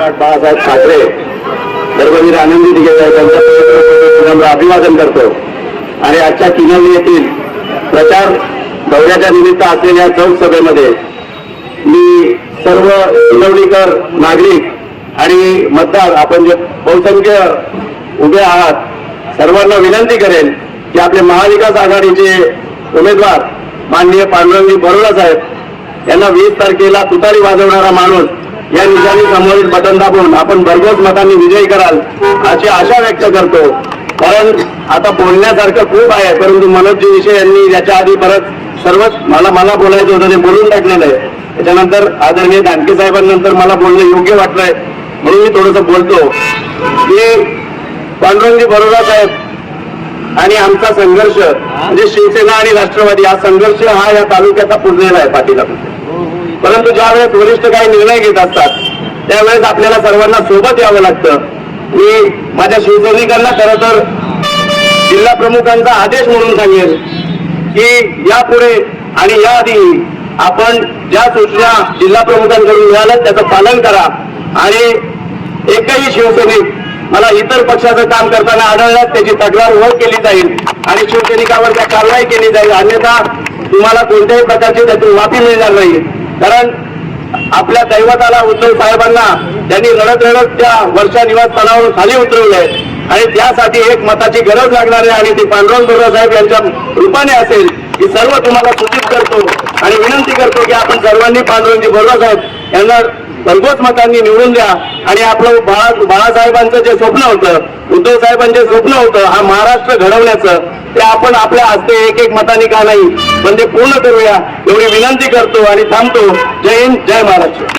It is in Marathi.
सम्राट बाळासाहेब ठाकरे धर्मवीर आनंदी दिघे त्यांचं अभिवादन करतो. आणि आजच्या किनवली येथील प्रचार दौऱ्याच्या निमित्त असलेल्या चौक सभेमध्ये मी सर्व किनवलीकर नागरिक आणि मतदार आपण जे बहुसंख्य उभे आहात सर्वांना विनंती करेन की आपले महाविकास आघाडीचे उमेदवार माननीय पांडुरंगी बरोडा साहेब यांना वीस तारखेला तुतारी वाजवणारा माणूस या निशाणी समोरील बटन दाबून आपण भरघोस मतांनी विजयी कराल अशी आशा व्यक्त करतो. कारण आता बोलण्यासारखं खूप आहे परंतु मनोजी विषय यांनी याच्या आधी परत सर्वच मला मला बोलायचं होतं ते बोलून टाकलेलं आहे. त्याच्यानंतर आदरणीय दानके साहेबांनंतर मला बोलणं योग्य वाटलंय म्हणून मी थोडंसं बोलतो. की पांडुरंगी बरोडा साहेब आणि आमचा संघर्ष म्हणजे शिवसेना आणि राष्ट्रवादी हा संघर्ष हा या तालुक्याचा पुरलेला आहे पाठीला. परंतु ज्या वेळेस वरिष्ठ काही निर्णय घेत असतात त्यावेळेस आपल्याला सर्वांना सोबत यावं लागतं. मी माझ्या शिवसैनिकांना खरं तर जिल्हा प्रमुखांचा आदेश म्हणून सांगेल की यापुढे आणि याआधी आपण ज्या सूचना जिल्हा प्रमुखांकडून मिळाल्या त्याचं पालन करा. आणि एकही शिवसैनिक मला इतर पक्षाचं काम करताना आढळल्यास त्याची तक्रार वर केली जाईल आणि शिवसैनिकावर त्या कारवाई केली जाईल. अन्यथा तुम्हाला कोणत्याही प्रकारची त्यातून माफी मिळणार नाही. कारण आपल्या दैवताला उद्धव साहेबांना त्यांनी रडत रडत त्या वर्षा निवासस्थानावरून खाली उतरवलंय. आणि त्यासाठी एक मताची गरज लागणार आहे आणि ती पांडुरंग बोरा साहेब यांच्या रूपाने असेल ही सर्व तुम्हाला सूचित करतो आणि विनंती करतो की आपण सर्वांनी पांडुरंगजी बोरा साहेब यांना भरघोस मतांनी निवडून द्या. आणि आपलं बाळा बाळासाहेबांचं जे स्वप्न होतं उद्धव साहेबांचे स्वप्न होतं हा महाराष्ट्र घडवण्याचं ते आपण आपल्या हस्ते एक एक मतांनी का नाही पण ते पूर्ण करूया एवढी विनंती करतो आणि थांबतो. जय हिंद जय महाराष्ट्र.